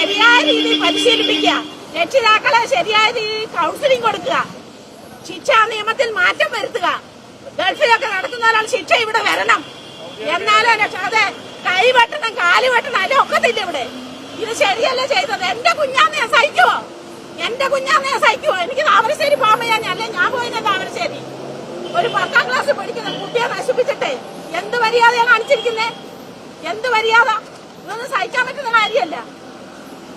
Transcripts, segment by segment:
ശരിയായ രീതിയിൽ പരിശീലിപ്പിക്കുക. രക്ഷിതാക്കളെ ശരിയായ രീതിയിൽ കൗൺസിലിംഗ് കൊടുക്കുക. ശിക്ഷാ നിയമത്തിൽ മാറ്റം വരുത്തുക. ഗൾഫിലൊക്കെ നടത്തുന്നവരാണ് ശിക്ഷ ഇവിടെ വരണം. എന്നാലോ രക്ഷാതെ കൈ വെട്ടണം കാൽ വെട്ടണം അല്ല ഒക്കത്തില്ല ഇവിടെ. ഇത് ശരിയല്ല ചെയ്തത്. എന്റെ കുഞ്ഞാന്ന് സഹിക്കുവോ? എന്റെ കുഞ്ഞാന്ന് സഹിക്കുവോ? എനിക്ക് താമരശ്ശേരി പോകുമ്പോ അല്ലേ ഞാൻ പോയത് താമരശ്ശേരി. ഒരു പത്താം ക്ലാസ് പഠിക്കുന്ന കുട്ടിയെ നശിപ്പിച്ചിട്ടേ. എന്ത് മര്യാദയാണ് കാണിച്ചിരിക്കുന്നേ? എന്ത് മര്യാദ? ഇതൊന്നും സഹിക്കാൻ പറ്റുന്ന കാര്യമല്ല.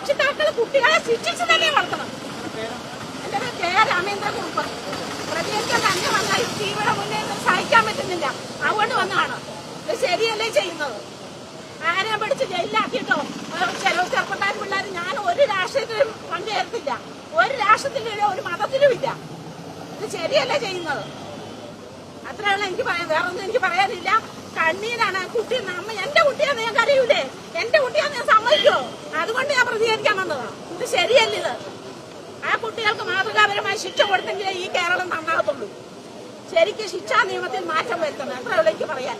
രക്ഷിതാക്കൾ കുട്ടികളെ ശിക്ഷിച്ച് തന്നെ വളർത്തണം. എന്റെ പേര് കെ രാമേന്ദ്രകുറുപ്പ് പ്രതികരിക്കാൻ തന്നെ വന്നാൽ ടിവിയുടെ മുന്നേ സഹിക്കാൻ പറ്റുന്നില്ല. അതുകൊണ്ട് വന്നതാണ്. ഇത് ശരിയല്ലേ ചെയ്യുന്നത്? ആരെയും പിടിച്ച് ജയിലിലാക്കിയിട്ടോ? ചെലവ് ചില ചെറുപ്പക്കാർ പിള്ളേർ ഞാൻ ഒരു രാഷ്ട്രീയത്തിലും പങ്കുചേർത്തില്ല ഒരു രാഷ്ട്രത്തിലും ഒരു മതത്തിലും ഇല്ല. ഇത് ശരിയല്ലേ ചെയ്യുന്നത്? അത്രയുള്ള എനിക്ക് പറയാൻ വേറൊന്നും എനിക്ക് പറയാനില്ല. കണ്ണീരാണ് കുട്ടി. നമ്മ എന്റെ കുട്ടിയാന്ന് ഞാൻ കരയൂലേ എന്റെ കുട്ടിയാന്ന് ഞാൻ സമ്മതിക്കോ അതുകൊണ്ട് ഞാൻ പ്രതികരിക്കാൻ വന്നതാ ഇത് ശരിയല്ല ഇത്. ആ കുട്ടികൾക്ക് മാതൃകാപരമായ ശിക്ഷ കൊടുത്തെങ്കിലേ ഈ കേരളം നന്നാകത്തുള്ളൂ. ശരിക്കും ശിക്ഷാ നിയമത്തിൽ മാറ്റം വരുത്തണം. അത്ര എനിക്ക് പറയാൻ.